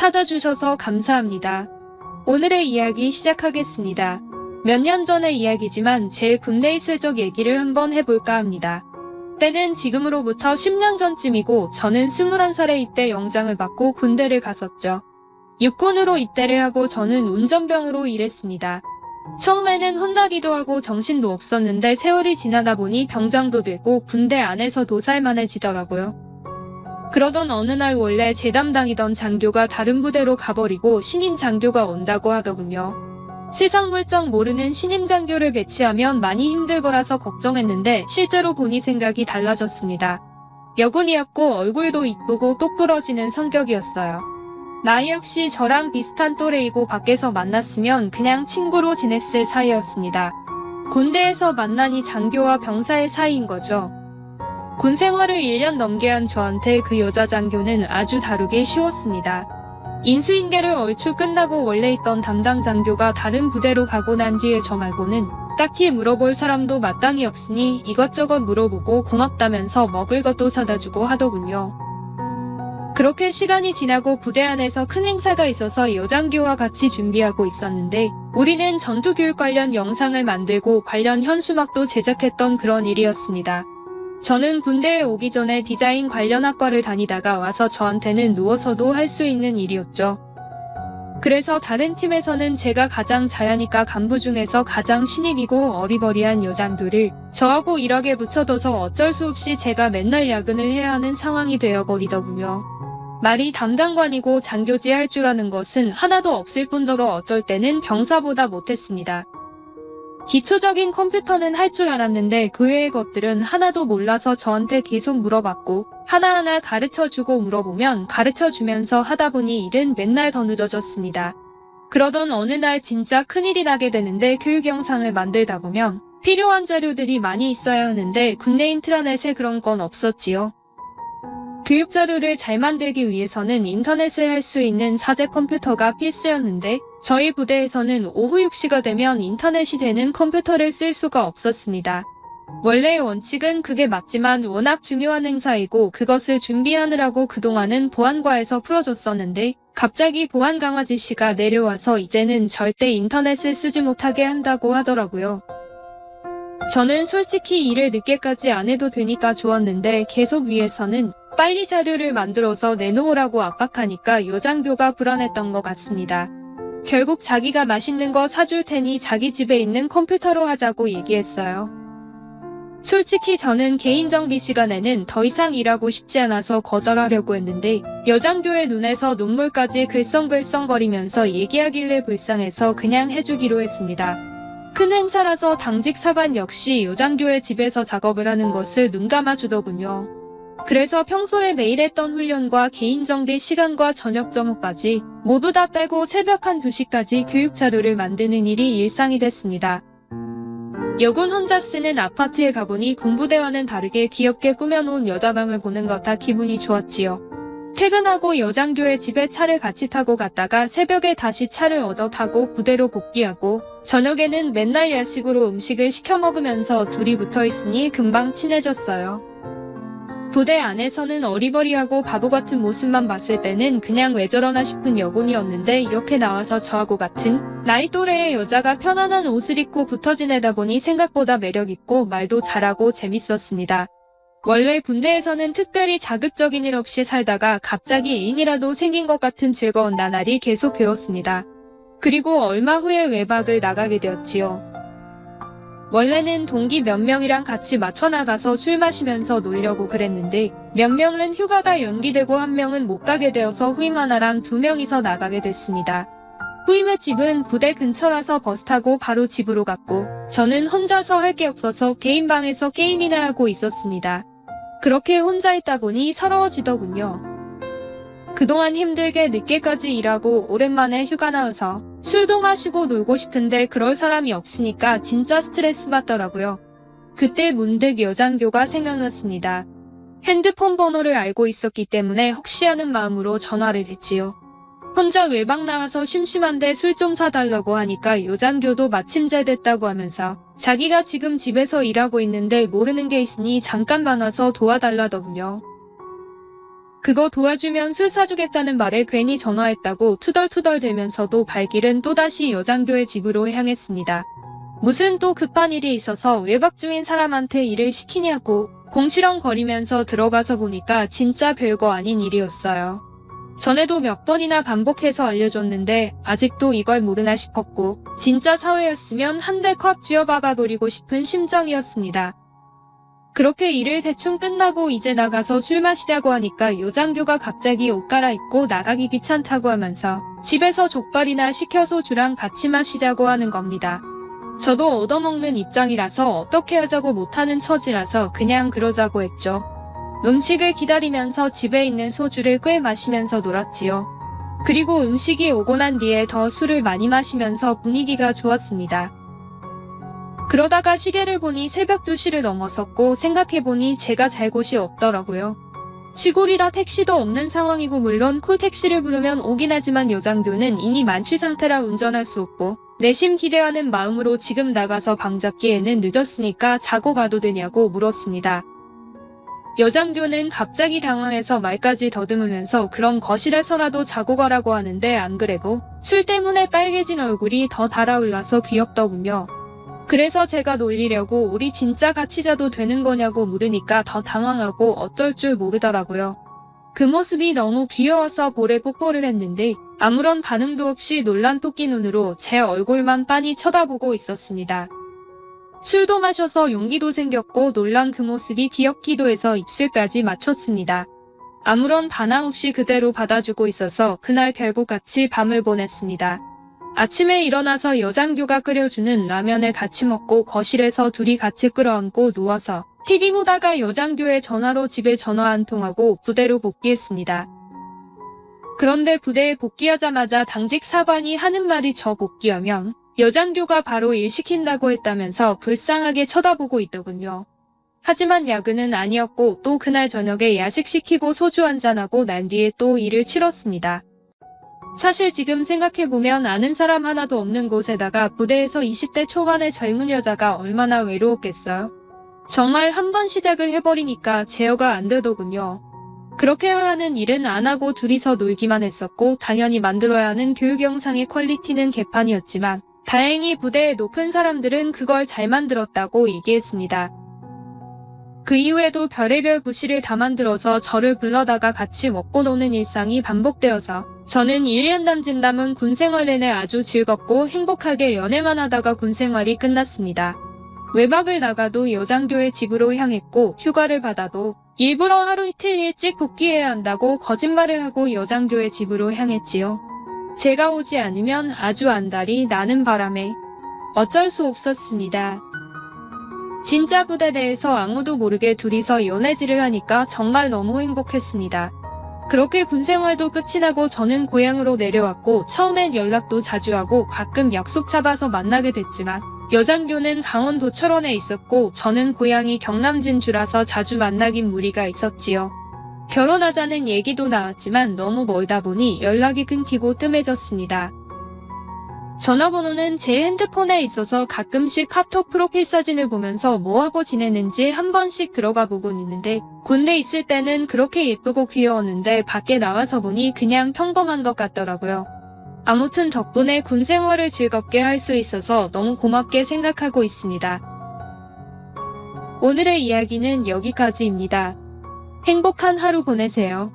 찾아주셔서 감사합니다. 오늘의 이야기 시작하겠습니다. 몇 년 전의 이야기지만 제 군대 있을 적 얘기를 한번 해볼까 합니다. 때는 지금으로부터 10년 전쯤이고 저는 21살에 입대 영장을 받고 군대를 갔었죠. 육군으로 입대를 하고 저는 운전병으로 일했습니다. 처음에는 혼나기도 하고 정신도 없었는데 세월이 지나다 보니 병장도 되고 군대 안에서도 살만해지더라고요. 그러던 어느 날 원래 제 담당이던 장교가 다른 부대로 가버리고 신임 장교가 온다고 하더군요. 세상 물정 모르는 신임 장교를 배치하면 많이 힘들 거라서 걱정했는데 실제로 보니 생각이 달라졌습니다. 여군이었고 얼굴도 이쁘고 똑부러지는 성격이었어요. 나이 역시 저랑 비슷한 또래이고 밖에서 만났으면 그냥 친구로 지냈을 사이였습니다. 군대에서 만나니 장교와 병사의 사이인 거죠. 군 생활을 1년 넘게 한 저한테 그 여자 장교는 아주 다루기 쉬웠습니다. 인수인계를 얼추 끝나고 원래 있던 담당 장교가 다른 부대로 가고 난 뒤에 저 말고는 딱히 물어볼 사람도 마땅히 없으니 이것저것 물어보고 고맙다면서 먹을 것도 사다 주고 하더군요. 그렇게 시간이 지나고 부대 안에서 큰 행사가 있어서 여장교와 같이 준비하고 있었는데 우리는 전투교육 관련 영상을 만들고 관련 현수막도 제작했던 그런 일이었습니다. 저는 군대에 오기 전에 디자인 관련 학과를 다니다가 와서 저한테는 누워서도 할 수 있는 일이었죠. 그래서 다른 팀에서는 제가 가장 잘하니까 간부 중에서 가장 신입이고 어리버리한 여장교를 저하고 일하게 붙여둬서 어쩔 수 없이 제가 맨날 야근을 해야 하는 상황이 되어버리더군요. 말이 담당관이고 장교지 할 줄 아는 것은 하나도 없을 뿐더러 어쩔 때는 병사보다 못했습니다. 기초적인 컴퓨터는 할 줄 알았는데 그 외의 것들은 하나도 몰라서 저한테 계속 물어봤고 하나하나 가르쳐주고 물어보면 가르쳐주면서 하다 보니 일은 맨날 더 늦어졌습니다. 그러던 어느 날 진짜 큰일이 나게 되는데 교육 영상을 만들다 보면 필요한 자료들이 많이 있어야 하는데 군대 인트라넷에 그런 건 없었지요. 교육 자료를 잘 만들기 위해서는 인터넷을 할 수 있는 사제 컴퓨터가 필수였는데 저희 부대에서는 오후 6시가 되면 인터넷이 되는 컴퓨터를 쓸 수가 없었습니다. 원래의 원칙은 그게 맞지만 워낙 중요한 행사이고 그것을 준비하느라고 그동안은 보안과에서 풀어줬었는데 갑자기 보안 강화지 씨가 내려와서 이제는 절대 인터넷을 쓰지 못하게 한다고 하더라고요. 저는 솔직히 일을 늦게까지 안 해도 되니까 좋았는데 계속 위에서는 빨리 자료를 만들어서 내놓으라고 압박하니까 여장교가 불안했던 것 같습니다. 결국 자기가 맛있는 거 사줄 테니 자기 집에 있는 컴퓨터로 하자고 얘기했어요. 솔직히 저는 개인 정비 시간에는 더 이상 일하고 싶지 않아서 거절하려고 했는데 여장교의 눈에서 눈물까지 글썽글썽거리면서 얘기하길래 불쌍해서 그냥 해주기로 했습니다. 큰 행사라서 당직 사관 역시 여장교의 집에서 작업을 하는 것을 눈 감아 주더군요. 그래서 평소에 매일 했던 훈련과 개인 정비 시간과 저녁 점호까지 모두 다 빼고 새벽 한 2시까지 교육 자료를 만드는 일이 일상이 됐습니다. 여군 혼자 쓰는 아파트에 가보니 군부대와는 다르게 귀엽게 꾸며놓은 여자방을 보는 것 다 기분이 좋았지요. 퇴근하고 여장교의 집에 차를 같이 타고 갔다가 새벽에 다시 차를 얻어 타고 부대로 복귀하고 저녁에는 맨날 야식으로 음식을 시켜 먹으면서 둘이 붙어 있으니 금방 친해졌어요. 부대 안에서는 어리버리하고 바보 같은 모습만 봤을 때는 그냥 왜 저러나 싶은 여군이었는데 이렇게 나와서 저하고 같은 나이 또래의 여자가 편안한 옷을 입고 붙어 지내다 보니 생각보다 매력있고 말도 잘하고 재밌었습니다. 원래 군대에서는 특별히 자극적인 일 없이 살다가 갑자기 애인이라도 생긴 것 같은 즐거운 나날이 계속 배웠습니다. 그리고 얼마 후에 외박을 나가게 되었지요. 원래는 동기 몇 명이랑 같이 맞춰 나가서 술 마시면서 놀려고 그랬는데 몇 명은 휴가가 연기되고 한 명은 못 가게 되어서 후임 하나랑 두 명이서 나가게 됐습니다. 후임의 집은 부대 근처라서 버스 타고 바로 집으로 갔고 저는 혼자서 할 게 없어서 개인 방에서 게임이나 하고 있었습니다. 그렇게 혼자 있다 보니 서러워지더군요. 그동안 힘들게 늦게까지 일하고 오랜만에 휴가 나와서 술도 마시고 놀고 싶은데 그럴 사람이 없으니까 진짜 스트레스 받더라고요. 그때 문득 여장교가 생각났습니다. 핸드폰 번호를 알고 있었기 때문에 혹시 하는 마음으로 전화를 했지요. 혼자 외박 나와서 심심한데 술 좀 사달라고 하니까 여장교도 마침 잘 됐다고 하면서 자기가 지금 집에서 일하고 있는데 모르는 게 있으니 잠깐만 와서 도와달라더군요. 그거 도와주면 술 사주겠다는 말에 괜히 전화했다고 투덜투덜 대면서도 발길은 또다시 여장교의 집으로 향했습니다. 무슨 또 급한 일이 있어서 외박 중인 사람한테 일을 시키냐고 공시렁거리면서 들어가서 보니까 진짜 별거 아닌 일이었어요. 전에도 몇 번이나 반복해서 알려줬는데 아직도 이걸 모르나 싶었고 진짜 사회였으면 한대콱 쥐어박아버리고 싶은 심정이었습니다. 그렇게 일을 대충 끝나고 이제 나가서 술 마시자고 하니까 요장교가 갑자기 옷 갈아입고 나가기 귀찮다고 하면서 집에서 족발이나 시켜서 주랑 같이 마시자고 하는 겁니다. 저도 얻어먹는 입장이라서 어떻게 하자고 못하는 처지라서 그냥 그러자고 했죠. 음식을 기다리면서 집에 있는 소주를 꽤 마시면서 놀았지요. 그리고 음식이 오고 난 뒤에 더 술을 많이 마시면서 분위기가 좋았습니다. 그러다가 시계를 보니 새벽 2시를 넘었었고 생각해보니 제가 잘 곳이 없더라고요. 시골이라 택시도 없는 상황이고 물론 콜택시를 부르면 오긴 하지만 여장교는 이미 만취 상태라 운전할 수 없고 내심 기대하는 마음으로 지금 나가서 방 잡기에는 늦었으니까 자고 가도 되냐고 물었습니다. 여장교는 갑자기 당황해서 말까지 더듬으면서 그럼 거실에서라도 자고 가라고 하는데 안 그래도 술 때문에 빨개진 얼굴이 더 달아올라서 귀엽더군요. 그래서 제가 놀리려고 우리 진짜 같이 자도 되는 거냐고 물으니까 더 당황하고 어쩔 줄 모르더라고요. 그 모습이 너무 귀여워서 볼에 뽀뽀를 했는데 아무런 반응도 없이 놀란 토끼 눈으로 제 얼굴만 빤히 쳐다보고 있었습니다. 술도 마셔서 용기도 생겼고 놀란 그 모습이 귀엽기도 해서 입술까지 맞췄습니다. 아무런 반항 없이 그대로 받아주고 있어서 그날 결국 같이 밤을 보냈습니다. 아침에 일어나서 여장교가 끓여주는 라면을 같이 먹고 거실에서 둘이 같이 끌어안고 누워서 TV 보다가 여장교의 전화로 집에 전화 한 통하고 부대로 복귀했습니다. 그런데 부대에 복귀하자마자 당직 사관이 하는 말이 저 복귀하면 여장교가 바로 일 시킨다고 했다면서 불쌍하게 쳐다보고 있더군요. 하지만 야근은 아니었고 또 그날 저녁에 야식 시키고 소주 한잔하고 난 뒤에 또 일을 치렀습니다. 사실 지금 생각해보면 아는 사람 하나도 없는 곳에다가 부대에서 20대 초반의 젊은 여자가 얼마나 외로웠겠어요. 정말 한 번 시작을 해버리니까 제어가 안 되더군요. 그렇게 하는 일은 안 하고 둘이서 놀기만 했었고 당연히 만들어야 하는 교육 영상의 퀄리티는 개판이었지만 다행히 부대의 높은 사람들은 그걸 잘 만들었다고 얘기했습니다. 그 이후에도 별의별 부시를 다 만들어서 저를 불러다가 같이 먹고 노는 일상이 반복되어서 저는 1년 남짓 남은 군생활 내내 아주 즐겁고 행복하게 연애만 하다가 군생활이 끝났습니다. 외박을 나가도 여장교의 집으로 향했고 휴가를 받아도 일부러 하루 이틀 일찍 복귀해야 한다고 거짓말을 하고 여장교의 집으로 향했지요. 제가 오지 않으면 아주 안달이 나는 바람에 어쩔 수 없었습니다. 진짜 부대 내에서 아무도 모르게 둘이서 연애질을 하니까 정말 너무 행복했습니다. 그렇게 군 생활도 끝이 나고 저는 고향으로 내려왔고 처음엔 연락도 자주 하고 가끔 약속 잡아서 만나게 됐지만 여장교는 강원도 철원에 있었고 저는 고향이 경남 진주라서 자주 만나긴 무리가 있었지요. 결혼하자는 얘기도 나왔지만 너무 멀다 보니 연락이 끊기고 뜸해졌습니다. 전화번호는 제 핸드폰에 있어서 가끔씩 카톡 프로필 사진을 보면서 뭐하고 지내는지 한 번씩 들어가 보곤 있는데 군대 있을 때는 그렇게 예쁘고 귀여웠는데 밖에 나와서 보니 그냥 평범한 것 같더라고요. 아무튼 덕분에 군 생활을 즐겁게 할 수 있어서 너무 고맙게 생각하고 있습니다. 오늘의 이야기는 여기까지입니다. 행복한 하루 보내세요.